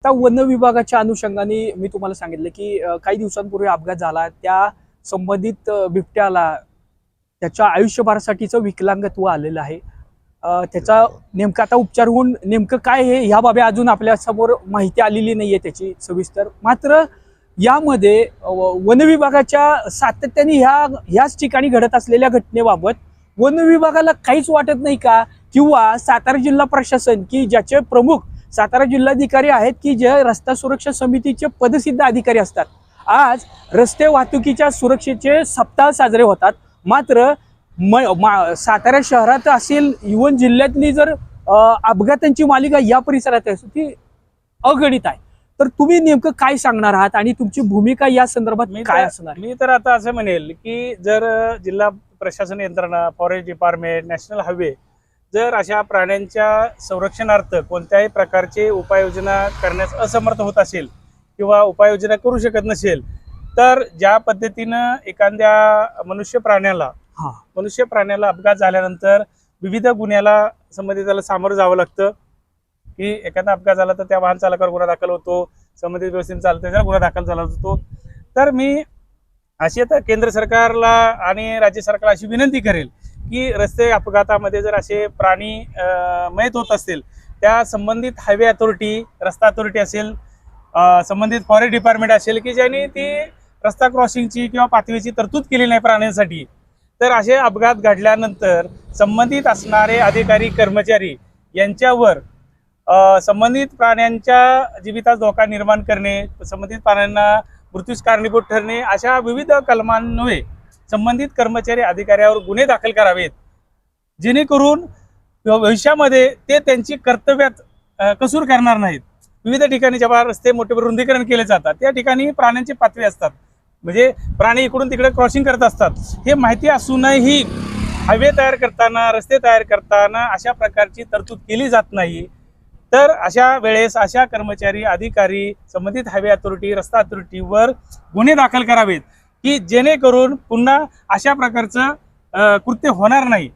आता वन विभागाच्या अनुषंगाने मी तुम्हाला सांगितलं की काही दिवसांपूर्वी अपघात झाला. त्या संबंधित बिबट्याला त्याच्या आयुष्यभरासाठीचं विकलांगत्व आलेलं आहे. त्याचा नेमका आता उपचार होऊन नेमकं काय हे ह्या बाबी अजून आपल्यासमोर माहिती आलेली नाहीये त्याची सविस्तर. मात्र यामध्ये वन विभागाच्या सातत्याने ह्या ह्याच ठिकाणी घडत असलेल्या घटनेबाबत वन विभागाला काहीच वाटत नाही का? किंवा सातारा जिल्हा प्रशासन की ज्याचे प्रमुख सातारा जिल्हाधिकारी आहेत की जे रस्ता सुरक्षा समितीचे पदसिद्ध अधिकारी असतात. आज रस्ते वाहतुकीच्या सुरक्षेचे सप्ताह साजरे होतात. मात्र म मा- सातारा शहरात असेल इवन जिल्ह्यातली जर अपघातांची मालिका या परिसरात असेल ती अगणित आहे. तर तुम्ही नेमकं काय सांगणार आहात आणि तुमची भूमिका या संदर्भात मी काय असणार मी तर आता असं म्हणेल की जर जिल्हा प्रशासन यंत्रणा फॉरेस्ट डिपार्टमेंट नॅशनल हायवे जर अशा प्राण्यांच्या संरक्षणार्थ कोणत्याही प्रकारचे उपाययोजना करण्यास असमर्थ होत असेल किंवा उपाययोजना करू शकत नसेल तर ज्या पद्धतीनं एखाद्या मनुष्य प्राण्याला हा. मनुष्य प्राण्याला अपघात झाल्यानंतर विविध गुन्ह्याला संबंधिताला सामोरं जावं लागतं की एखादा अपघात झाला तर त्या वाहन चालकावर गुन्हा दाखल होतो संबंधित व्यवस्थेने चालतं त्याच्यावर गुन्हा दाखल झाला होतो तर मी अशी आता केंद्र सरकारला आणि राज्य सरकारला अशी विनंती करेल की रस्ते अपघातामध्ये जर असे प्राणी मयत होत असतील त्या संबंधित हायवे अथॉरिटी रस्ता अथॉरिटी असेल संबंधित फॉरेस्ट डिपार्टमेंट असेल की ज्यांनी ती रस्ता क्रॉसिंगची किंवा पातळीची तरतूद केली नाही प्राण्यांसाठी तर असे अपघात घडल्यानंतर संबंधित असणारे अधिकारी कर्मचारी यांच्यावर संबंधित प्राण्यांच्या जीवितास धोका निर्माण करणे संबंधित प्राण्यांना मृत्यूस कारणीभूत ठरणे अशा विविध कलमांमुळे संबंधित कर्मचारी अधिकाऱ्यावर गुन्हे दाखल करावेत. जेणेकरून भविष्यामध्ये ते त्यांची कर्तव्यात कसूर करणार नाहीत. विविध ठिकाणी जेव्हा रस्ते मोठे रुंदीकरण केले जातात त्या ठिकाणी प्राण्यांचे पातळी असतात. म्हणजे प्राणी इकडून तिकडे क्रॉसिंग करत असतात. हे माहिती असूनही हायवे तयार करताना रस्ते तयार करताना अशा प्रकारची तरतूद केली जात नाही. तर अशा वेळेस अशा कर्मचारी अधिकारी संबंधित हायवे अथॉरिटी रस्ता अथॉरिटीवर गुन्हे दाखल करावेत. की जेणेकरून पुन्हा अशा प्रकारचं कृत्य होणार नाही.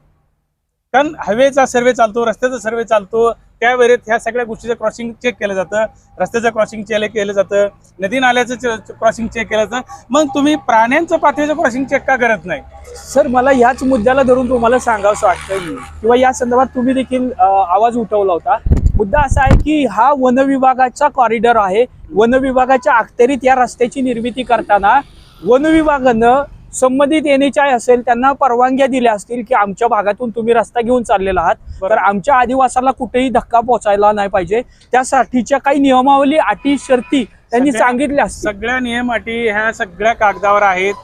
कारण हवेचा सर्वे चालतो रस्त्याचा सर्वे चालतो त्यावेळेत ह्या सगळ्या गोष्टीचं क्रॉसिंग चेक केलं जातं. रस्त्याचं क्रॉसिंग चेक केलं जातं. नदी नाल्याचं क्रॉसिंग चेक केलं जातं. मग तुम्ही प्राण्यांचं पातळीचं क्रॉसिंग चेक का करत नाही? सर मला याच मुद्द्याला धरून तुम्हाला सांगावंसं वाटतं किंवा या संदर्भात तुम्ही देखील आवाज उठवला होता. मुद्दा असा आहे की हा वनविभागाचा कॉरिडॉर आहे. वनविभागाच्या अखत्यारीत या रस्त्याची निर्मिती करताना वन विभागानं संबंधित एन एच आय असेल त्यांना परवानग्या दिल्या असतील की आमच्या भागातून तुम्ही रस्ता घेऊन चाललेला आहात. तर. आमच्या आदिवासाला कुठेही धक्का पोचायला नाही पाहिजे. त्यासाठीच्या काही नियमावली अटी शर्ती त्यांनी सांगितल्या सगळ्या नियम अटी ह्या सगळ्या कागदावर आहेत.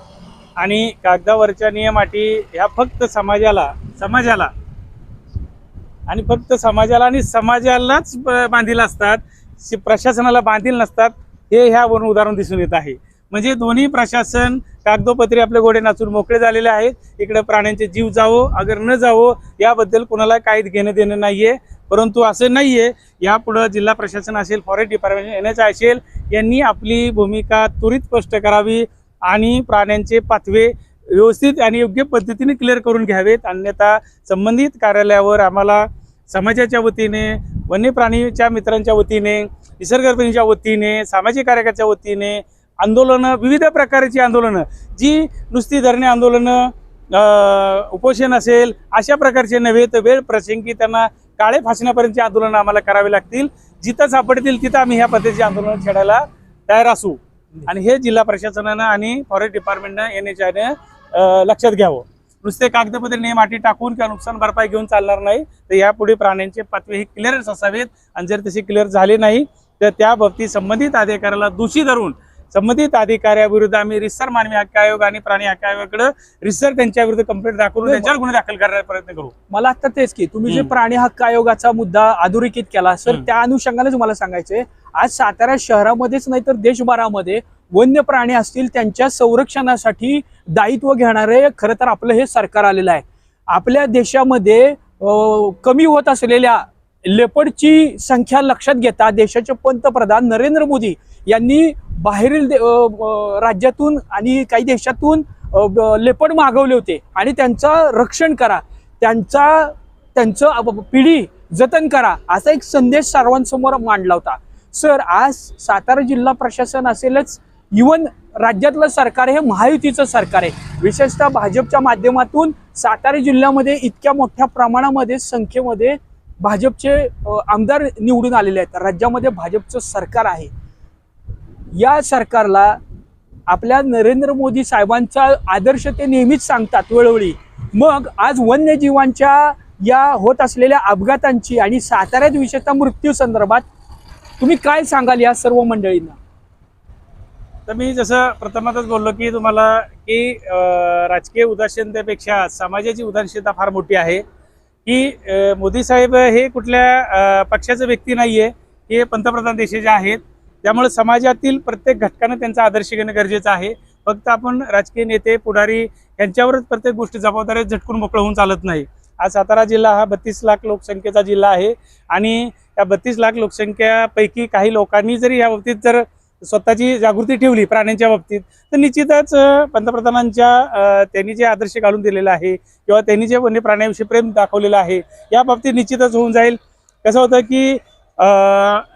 आणि कागदावरच्या नियम अटी ह्या फक्त समाजाला समाजाला. आणि फक्त समाजाला आणि समाजालाच बांधील असतात. प्रशासनाला बांधील नसतात. हे ह्यावरून उदाहरण दिसून येत आहे. म्हणजे दोन्ही प्रशासन कागदोपत्री आपले घोडे नाचून मोकळे झालेले आहेत. इकडे प्राण्यांचे जीव जावो अगर न जावो याबद्दल कोणाला काही घेणं देणं नाहीये. परंतु असं नाहीये यापुढं जिल्हा प्रशासन असेल फॉरेस्ट डिपार्टमेंट एन एच असेल यांनी आपली भूमिका त्वरित स्पष्ट करावी आणि प्राण्यांचे पाथवे व्यवस्थित आणि योग्य पद्धतीने क्लिअर करून घ्यावेत. अन्यथा संबंधित कार्यालयावर आम्हाला समाजाच्या वतीने वन्यप्राणीच्या मित्रांच्या वतीने निसर्गप्रेमीच्या वतीने सामाजिक कार्यकर्त्याच्या वतीने आंदोलनं विविध प्रकारची आंदोलनं. जी नुसती धरणे आंदोलनं उपोषण असेल अशा प्रकारचे नव्हे तर वेळ प्रसंगी त्यांना काळे फासण्यापर्यंतची आंदोलनं आम्हाला करावी लागतील. जिथं सापडतील तिथं आम्ही ह्या पद्धतीची आंदोलनं छेडायला तयार असू. आणि हे जिल्हा प्रशासनानं आणि फॉरेस्ट डिपार्टमेंटनं एन एच आयनं लक्षात घ्यावं. नुसते कागदपत्र नियम अटी टाकून किंवा नुकसान भरपाई घेऊन चालणार नाही तर यापुढे प्राण्यांचे पातवे हे क्लिअरच असावेत. आणि जर तसे क्लिअर झाले नाही तर त्या बाबतीत संबंधित अधिकाऱ्याला दोषी धरून संबंधित अधिकाऱ्याविरुद्ध आम्ही रिसर मानवी हक्क आयोग आणि प्राणी हक्क आयोगाकडे रिसर त्यांच्या विरुद्ध कंप्लेंट दाखवून त्यांच्यावर गुन्हे दाखल करण्याचा प्रयत्न करू मला आता तेच की तुम्ही जे. प्राणी हक्क आयोगाचा मुद्दा अधोरेखित केला सर. त्या अनुषंगानेच मला सांगायचंय आज सातारा शहरामध्येच नाही तर देशभरामध्ये वन्य प्राणी असतील त्यांच्या संरक्षणासाठी दायित्व घेणारे खरं तर आपलं हे सरकार आलेलं आहे आपल्या देशामध्ये कमी होत असलेल्या लेपडची संख्या लक्षात घेता देशाचे पंतप्रधान नरेंद्र मोदी यांनी बाहेरील दे- राज्यातून आणि काही देशातून लेपड मागवले होते आणि त्यांचं रक्षण करा त्यांचा त्यांचं पिढी जतन करा असा एक संदेश सर्वांसमोर मांडला होता. सर आज सातारा जिल्हा प्रशासन असेलच इवन राज्यातलं सरकार हे महायुतीचं सरकार आहे. विशेषतः भाजपच्या माध्यमातून सातारा जिल्ह्यामध्ये इतक्या मोठ्या प्रमाणामध्ये संख्येमध्ये भाजपचे आमदार निवडून आलेले आहेत. राज्यामध्ये भाजपचं सरकार आहे. या सरकारला आपल्या नरेंद्र मोदी साहेबांचा आदर्श ते नेहमीच सांगतात वेळोवेळी. मग आज वन्यजीवांच्या या होत असलेल्या अपघातांची आणि साताऱ्यात विशेषतः मृत्यू संदर्भात तुम्ही काय सांगाल या सर्व मंडळींना? तर मी जसं प्रथमतच बोललो की तुम्हाला की राजकीय उदासीनतेपेक्षा समाजाची उदासीनता फार मोठी आहे. की मोदीसाहेब मोदी साहेब हे कुठल्या पक्षाचं पक्षाचे व्यक्ती आहे हे पंतप्रधान देशाचे आहेत. त्यामुळे समाजातील प्रत्येक घटकानं त्यांचा आदर्श घेणं गरजेचं आहे. फक्त आपण राजकीय नेते पुढारी यांच्यावरच प्रत्येक गोष्टी जबाबदारी झटकून मोकळं होऊन चालत नाही. आज सातारा जिल्हा हा बत्तीस लाख लोकसंख्येचा जिल्हा आहे आणि या बत्तीस लाख लोकसंख्यापैकी काही लोकांनी जरी या बाबतीत जर स्वतःची जागृती ठेवली प्राण्यांच्या बाबतीत तर निश्चितच पंतप्रधानांच्या त्यांनी जे आदर्श घालून दिलेला आहे किंवा त्यांनी जे वन्य प्राण्यांविषयी प्रेम दाखवलेलं आहे या बाबतीत निश्चितच होऊन जाईल. कसं होतं की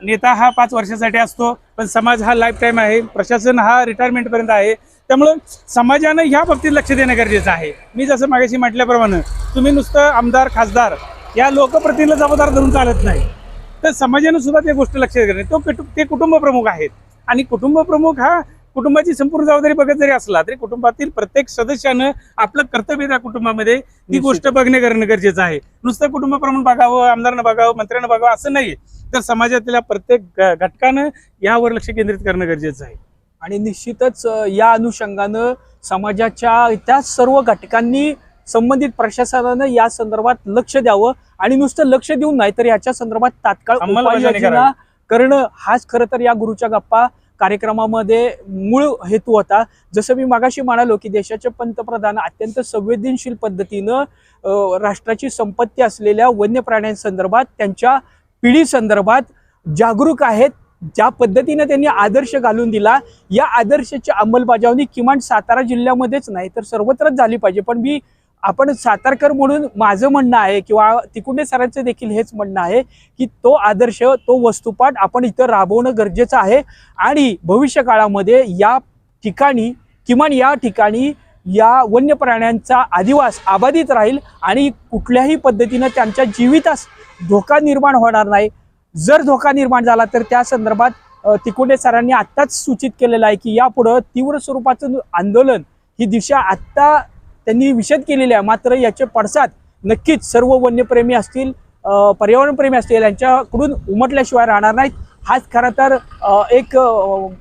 नेता हा पाच वर्षासाठी असतो पण समाज हा लाईफ टाईम आहे प्रशासन हा रिटायरमेंटपर्यंत आहे. त्यामुळं समाजानं ह्या बाबतीत लक्ष देणं गरजेचं आहे. मी जसं मागाशी म्हटल्याप्रमाणे तुम्ही नुसतं आमदार खासदार या लोकप्रतिनिधीला जबाबदार धरून चालत नाही. तर समाजानं सुद्धा त्या गोष्टी लक्ष घेणे तो ते कुटुंब प्रमुख आहेत. आणि कुटुंब प्रमुख हा कुटुंबाची संपूर्ण जबाबदारी बघत जरी असला तरी कुटुंबातील प्रत्येक सदस्यानं आपलं कर्तव्य त्या कुटुंबामध्ये ती. गोष्ट बघणे करणं गरजेचं आहे नुसतं कुटुंब प्रमुख बघावं आमदारानं बघावं मंत्र्यानं बघावं असं नाही तर समाजातल्या प्रत्येक घटकानं यावर लक्ष केंद्रित करणं गरजेचं आहे आणि निश्चितच या अनुषंगानं समाजाच्या त्या सर्व घटकांनी संबंधित प्रशासनानं या संदर्भात लक्ष द्यावं आणि नुसतं लक्ष देऊन नाही तर याच्या संदर्भात तात्काळ. करणं हाच खरं तर या गुरुच्या गप्पा कार्यक्रमामध्ये मूळ हेतू होता. जसं मी मागाशी म्हणालो की देशाचे पंतप्रधान अत्यंत संवेदनशील पद्धतीनं राष्ट्राची संपत्ती असलेल्या वन्य प्राण्यांसंदर्भात त्यांच्या पिढी संदर्भात जागरूक आहेत. ज्या पद्धतीनं त्यांनी आदर्श घालून दिला या आदर्शाची अंमलबजावणी किमान सातारा जिल्ह्यामध्येच नाही तर सर्वत्रच झाली पाहिजे. पण मी आपण सातारकर म्हणून माझं म्हणणं आहे किंवा तिकुंडे सरांचं देखील हेच म्हणणं आहे की तो आदर्श तो वस्तुपाठ आपण इथं राबवणं गरजेचं आहे. आणि भविष्य काळामध्ये या ठिकाणी किमान या ठिकाणी या वन्य प्राण्यांचा अधिवास आबाधित राहील आणि कुठल्याही पद्धतीनं त्यांच्या जीवितास धोका निर्माण होणार नाही. जर धोका निर्माण झाला तर त्या संदर्भात अ, सरांनी आत्ताच सूचित केलेलं आहे की यापुढं तीव्र स्वरूपाचं आंदोलन ही दिशा आत्ता त्यांनी विषद केलेली आहे मात्र याचे पडसाद नक्कीच सर्व वन्यप्रेमी असतील पर्यावरणप्रेमी असतील यांच्याकडून उमटल्याशिवाय राहणार नाहीत. हाच खरं तर एक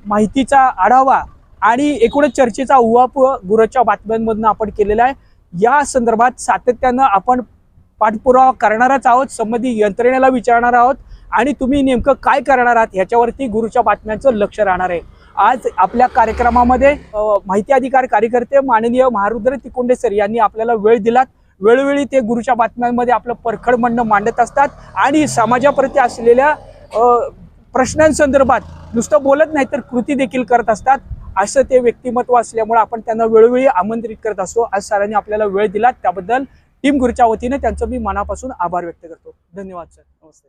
माहितीचा आढावा आणि एकूणच चर्चेचा उवाप गुरुच्या बातम्यांमधून आपण केलेला आहे. या संदर्भात सातत्यानं आपण पाठपुरावा करणारच आहोत संबंधित यंत्रणेला विचारणार आहोत आणि तुम्ही नेमकं काय करणार आहात ह्याच्यावरती गुरुच्या बातम्यांचं लक्ष राहणार आहे. आज आपल्या कार्यक्रमामध्ये माहिती अधिकार कार्यकर्ते माननीय महारुद्र तिकोंडे सर यांनी आपल्याला वेळ दिलात. वेळोवेळी ते गुरुच्या बातम्यांमध्ये आपलं परखड म्हणणं मांडत असतात आणि समाजाप्रती असलेल्या प्रश्नांसंदर्भात नुसतं बोलत नाही तर कृती देखील करत असतात. असं ते व्यक्तिमत्व असल्यामुळे आपण त्यांना वेळोवेळी आमंत्रित करत असतो. आज सरांनी आपल्याला वेळ दिला त्याबद्दल टीम गुरुच्या वतीने त्यांचं मी मनापासून आभार व्यक्त करतो. धन्यवाद सर. नमस्ते.